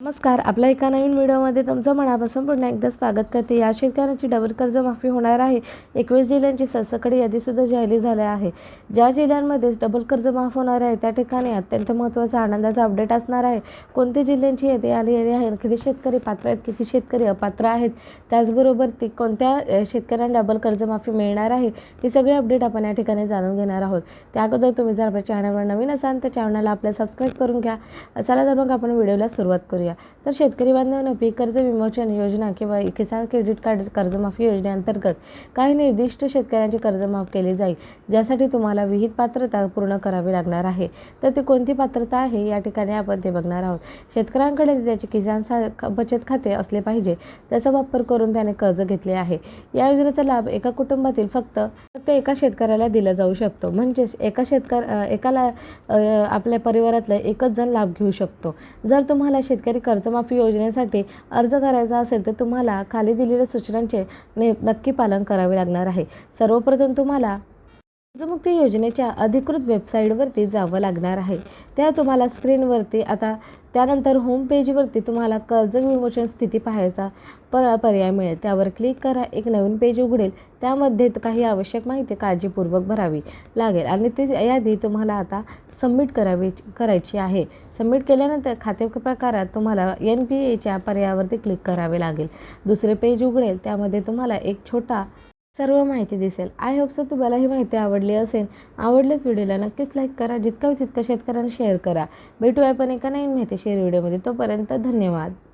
नमस्कार आपल्या एका नवीन व्हिडिओमध्ये तुमचं मनापासून पुन्हा एकदा स्वागत करते. या शेतकऱ्यांची डबल कर्जमाफी होणार आहे. एकवीस जिल्ह्यांची ससकडी यादीसुद्धा जाहीर झाली आहे. ज्या जिल्ह्यांमध्ये डबल कर्ज माफ होणार आहे त्या ठिकाणी अत्यंत महत्त्वाचा आनंदाचा अपडेट असणार आहे. कोणत्या जिल्ह्यांची यादी आलेली आहे? किती शेतकरी पात्र आहेत? किती शेतकरी अपात्र आहेत? त्याचबरोबर ती कोणत्या शेतकऱ्यांना डबल कर्जमाफी मिळणार आहे? ही सगळी अपडेट आपण या ठिकाणी जाणून घेणार आहोत. त्या अगोदर तुम्ही जर आपल्या चॅनलवर नवीन असाल तर चॅनलला आपल्या सबस्क्राईब करून घ्या. चला तर मग आपण व्हिडिओला सुरुवात करूया. तर शेतकरी बांधवांना पीक कर्ज विमोचन योजना किंवा किसान क्रेडिट कार्ड कर्जमाफी योजनेअंतर्गत काही निर्दिष्ट शेतकऱ्यांची कर्ज माफ केली जाईल ज्यासाठी तुम्हाला विहित पात्रता पूर्ण करावी लागणार आहे. तर ती कोणती पात्रता आहे? या ठिकाणी आपण ते बघणार आहोत. शेतकऱ्यांकडे त्याचे किसान सा बचत खाते असले पाहिजे त्याचा वापर करून त्याने कर्ज घेतले आहे. या योजनेचा लाभ एका कुटुंबातील फक्त फक्त एका शेतकऱ्याला दिला जाऊ शकतो. म्हणजेच एका शेतकऱ्या एकाला आपल्या परिवारातला एकच जण लाभ घेऊ शकतो. जर तुम्हाला शेतकरी कर्जमाफी योजनेसाठी अर्ज करायचा असेल तर तुम्हाला खाली दिलेल्या सूचनांचे ने नक्की पालन करावे लागणार आहे. सर्वप्रथम तुम्हाला कर्जमुक्ती योजनेच्या अधिकृत वेबसाईटवरती जावं लागणार आहे. त्या तुम्हाला स्क्रीनवरती आता त्यानंतर होम पेजवरती तुम्हाला कर्ज विमोचन स्थिती पाहायचा पर पर्याय मिळेल. त्यावर क्लिक करा एक नवीन पेज उघडेल. त्यामध्ये काही आवश्यक माहिती काळजीपूर्वक भरावी लागेल. आणि ती यादी तुम्हाला आता सबमिट करावी करायची आहे. सबमिट केल्यानंतर खाते प्रकारात तुम्हाला एन पी एच्या पर्यायावरती क्लिक करावे लागेल. दुसरे पेज उघडेल. त्यामध्ये तुम्हाला एक छोटा सर्व माहिती दिसेल. आय होप सो तुम्हाला ही माहिती आवडली असेल. आवडल्यास व्हिडिओला नक्कीच लाईक करा. जितका तितकं शेतकऱ्यांना शेअर करा. भेटूया पण एका नवीन माहिती शेअर व्हिडिओमध्ये तोपर्यंत धन्यवाद.